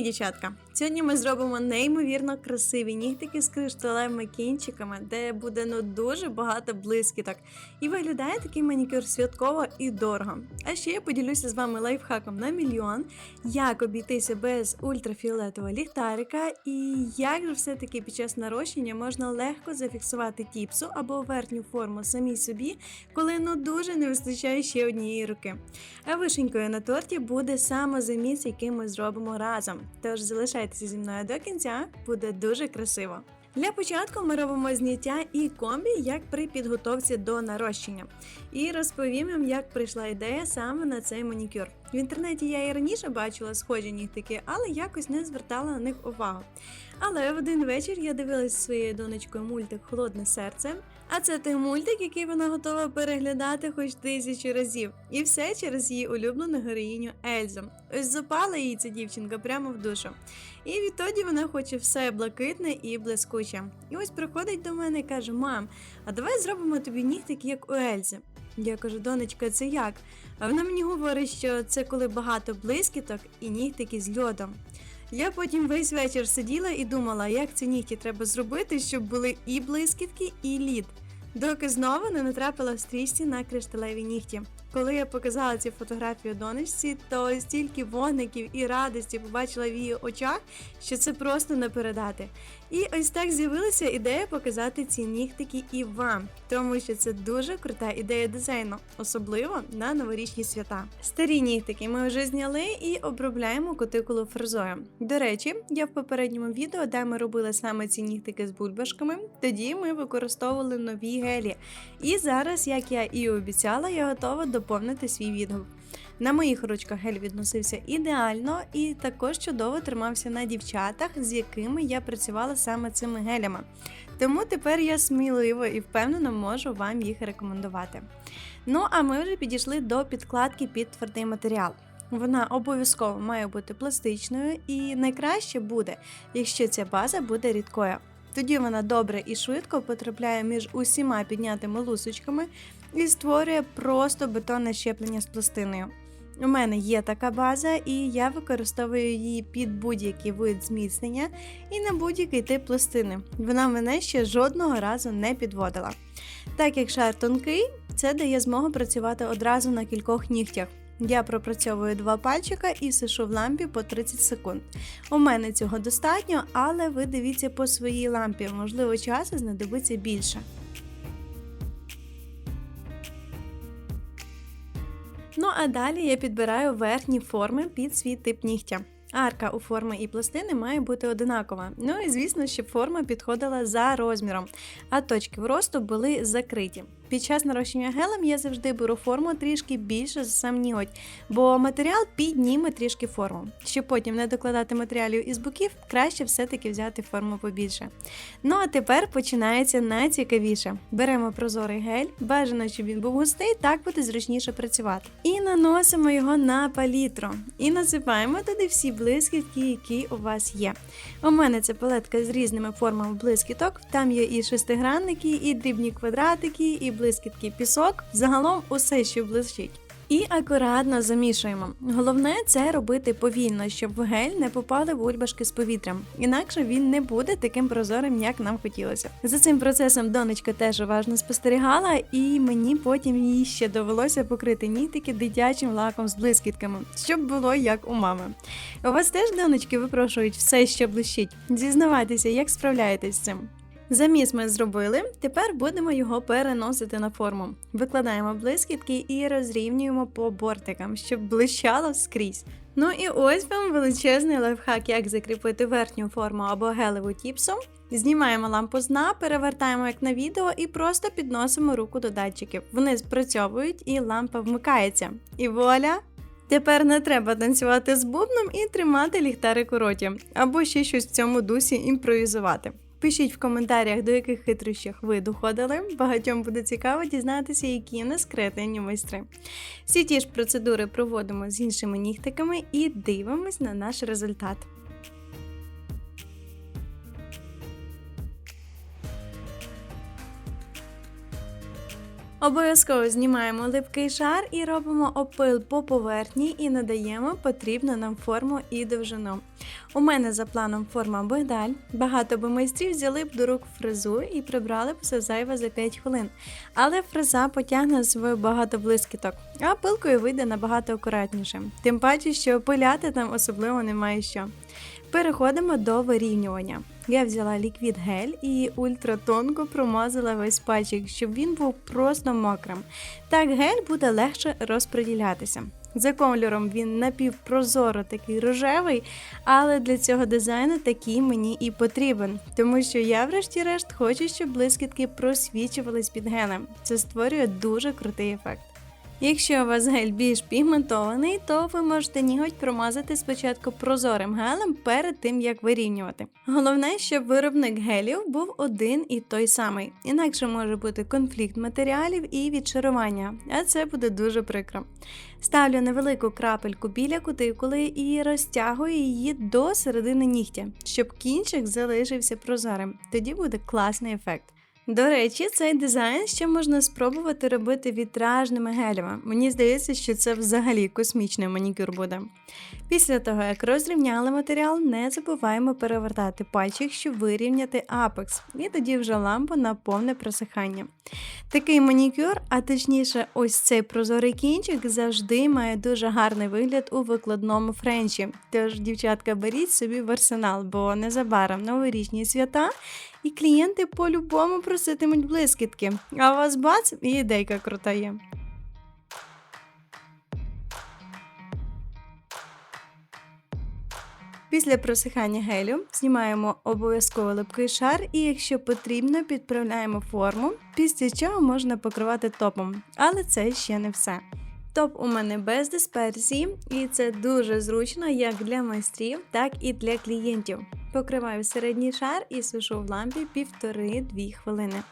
Привіт, дівчатка! Сьогодні ми зробимо неймовірно красиві нігтики з кришталевими кінчиками, де буде ну дуже багато блискіток. І виглядає такий манікюр святково і дорого. А ще я поділюся з вами лайфхаком на мільйон, як обійтися без ультрафіолетового ліхтарика, і як же все-таки під час нарощення можна легко зафіксувати тіпсу або верхню форму самій собі, коли ну дуже не вистачає ще однієї руки. А вишенькою на торті буде самозаміс, який ми зробимо разом. Тож залишайтеся зі мною до кінця, буде дуже красиво. Для початку ми робимо зняття і комбі, як при підготовці до нарощення. І розповім вам, як прийшла ідея саме на цей манікюр. В інтернеті я і раніше бачила схожі нігтики, але якось не звертала на них увагу. Але в один вечір я дивилась зі своєю донечкою мультик Холодне серце. А це той мультик, який вона готова переглядати хоч тисячу разів. І все через її улюблену героїню Ельзу. Ось запала їй ця дівчинка прямо в душу. І відтоді вона хоче все блакитне і блискуче. І ось приходить до мене і каже: Мам, а давай зробимо тобі нігтик, як у Ельзи. Я кажу, донечка, це як? А вона мені говорить, що це коли багато блискіток і нігтики з льодом. Я потім весь вечір сиділа і думала, як ці нігті треба зробити, щоб були і блискітки, і лід. Доки знову не натрапила в стрічці на кришталеві нігті. Коли я показала ці фотографії донечці, то стільки вогників і радості побачила в її очах, що це просто не передати. І ось так з'явилася ідея показати ці нігтики і вам, тому що це дуже крута ідея дизайну, особливо на новорічні свята. Старі нігтики ми вже зняли і обробляємо кутикулу фрезою. До речі, я в попередньому відео, де ми робили саме ці нігтики з бульбашками, тоді ми використовували нові гелі. І зараз, як я і обіцяла, я готова доповнити свій відгук. На моїх ручках гель відносився ідеально і також чудово тримався на дівчатах, з якими я працювала саме цими гелями. Тому тепер я сміливо і впевнено можу вам їх рекомендувати. Ну а ми вже підійшли до підкладки під твердий матеріал. Вона обов'язково має бути пластичною, і найкраще буде, якщо ця база буде рідкою. Тоді вона добре і швидко потрапляє між усіма піднятими лусочками і створює просто бетонне щеплення з пластиною. У мене є така база, і я використовую її під будь-який вид зміцнення і на будь-який тип пластини. Вона мене ще жодного разу не підводила. Так як шар тонкий, це дає змогу працювати одразу на кількох нігтях. Я пропрацьовую два пальчика і сушу в лампі по 30 секунд. У мене цього достатньо, але ви дивіться по своїй лампі, можливо, часу знадобиться більше. А далі я підбираю верхні форми під свій тип нігтя. Арка у форми і пластини має бути одинакова. Ну і звісно, щоб форма підходила за розміром, а точки вросту були закриті. Під час нарощення гелем я завжди беру форму трішки більше за сам ніготь, бо матеріал підніме трішки форму. Щоб потім не докладати матеріалів із боків, краще все-таки взяти форму побільше. Ну а тепер починається найцікавіше. Беремо прозорий гель, бажано, щоб він був густий, так буде зручніше працювати. І наносимо його на палітру. І насипаємо туди всі блискітки, які у вас є. У мене це палетка з різними формами блискіток. Там є і шестигранники, і дрібні квадратики, і блискітки пісок. Загалом усе, що блищить. І акуратно замішуємо. Головне це робити повільно, щоб в гель не попали бульбашки з повітрям. Інакше він не буде таким прозорим, як нам хотілося. За цим процесом донечка теж уважно спостерігала, і мені потім їй ще довелося покрити нігтики дитячим лаком з блискітками, щоб було як у мами. У вас теж донечки випрошують все, що блищить. Зізнавайтеся, як справляєтесь з цим. Заміс ми зробили, тепер будемо його переносити на форму. Викладаємо блискітки і розрівнюємо по бортикам, щоб блищало скрізь. Ну і ось вам величезний лайфхак, як закріпити верхню форму або гелеву тіпсу. Знімаємо лампу з дна, перевертаємо як на відео і просто підносимо руку до датчиків. Вони спрацьовують і лампа вмикається. І вуаля! Тепер не треба танцювати з бубном і тримати ліхтарик у роті, або ще щось в цьому дусі імпровізувати. Пишіть в коментарях, до яких хитрощів ви доходили. Багатьом буде цікаво дізнатися, які нас креативні майстри. Всі ті ж процедури проводимо з іншими нігтиками і дивимось на наш результат. Обов'язково знімаємо липкий шар і робимо опил по поверхні і надаємо потрібну нам форму і довжину. У мене за планом форма бигдаль. Багато би майстрів взяли б до рук фрезу і прибрали б все зайве за 5 хвилин. Але фреза потягне з собою багато блискіток, а пилкою вийде набагато акуратніше. Тим паче, що пиляти там особливо немає що. Переходимо до вирівнювання. Я взяла ліквід гель і ультратонко промазала весь пальчик, щоб він був просто мокрим. Так гель буде легше розподілятися. За кольором він напівпрозоро такий рожевий, але для цього дизайну такий мені і потрібен, тому що я, врешті-решт, хочу, щоб блискітки просвічувались під гелем. Це створює дуже крутий ефект. Якщо у вас гель більш пігментований, то ви можете ніготь промазати спочатку прозорим гелем перед тим, як вирівнювати. Головне, щоб виробник гелів був один і той самий, інакше може бути конфлікт матеріалів і відшарування, а це буде дуже прикро. Ставлю невелику крапельку біля кутикули і розтягую її до середини нігтя, щоб кінчик залишився прозорим. Тоді буде класний ефект. До речі, цей дизайн ще можна спробувати робити вітражними гелями. Мені здається, що це взагалі космічний манікюр буде. Після того, як розрівняли матеріал, не забуваємо перевертати пальчик, щоб вирівняти апекс, і тоді вже лампу на повне просихання. Такий манікюр, а точніше, ось цей прозорий кінчик, завжди має дуже гарний вигляд у викладному френчі. Тож, дівчатка, беріть собі в арсенал, бо незабаром новорічні свята. І клієнти по-любому проситимуть блискітки. А у вас бац і ідейка крута є. Після просихання гелю знімаємо обов'язково липкий шар і, якщо потрібно, підправляємо форму, після чого можна покривати топом. Але це ще не все. Топ у мене без дисперсії, і це дуже зручно як для майстрів, так і для клієнтів. Покриваю середній шар і сушу в лампі 1,5-2 хвилини.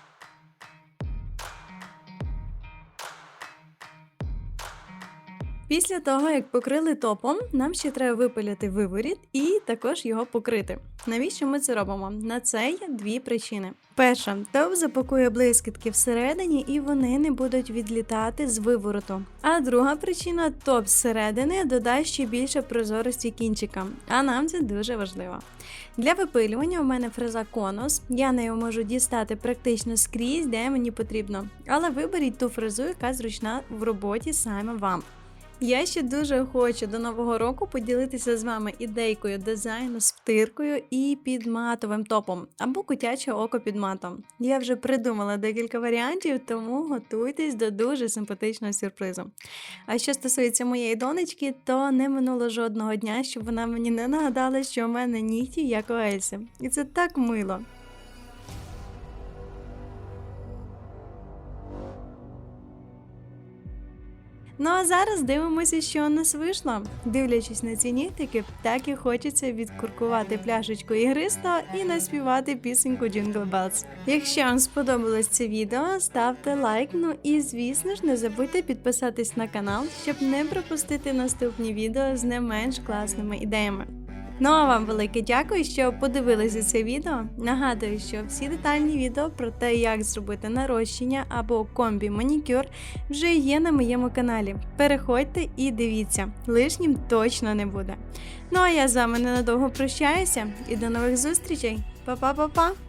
Після того, як покрили топом, нам ще треба випиляти виворіт і також його покрити. Навіщо ми це робимо? На це є дві причини. Перша, топ запакує блискітки всередині і вони не будуть відлітати з вивороту. А друга причина топ зсередини додасть ще більше прозорості кінчикам, а нам це дуже важливо. Для випилювання у мене фреза конус, я нею можу дістати практично скрізь, де мені потрібно. Але виберіть ту фрезу, яка зручна в роботі саме вам. Я ще дуже хочу до нового року поділитися з вами ідейкою дизайну з втиркою і під матовим топом або котяче око під матом. Я вже придумала декілька варіантів, тому готуйтесь до дуже симпатичного сюрпризу. А що стосується моєї донечки, то не минуло жодного дня, щоб вона мені не нагадала, що у мене нігті як у Ельси. І це так мило. Ну а зараз дивимося, що у нас вийшло. Дивлячись на ці нігтики, так і хочеться відкуркувати пляшечку ігриста і наспівати пісеньку Jingle Bells. Якщо вам сподобалось це відео, ставте лайк. Ну і звісно ж не забудьте підписатись на канал, щоб не пропустити наступні відео з не менш класними ідеями. Ну а вам велике дякую, що подивилися це відео. Нагадую, що всі детальні відео про те, як зробити нарощення або комбі манікюр, вже є на моєму каналі. Переходьте і дивіться, лишнім точно не буде. Ну а я з вами ненадовго прощаюся і до нових зустрічей. Па-па-па-па!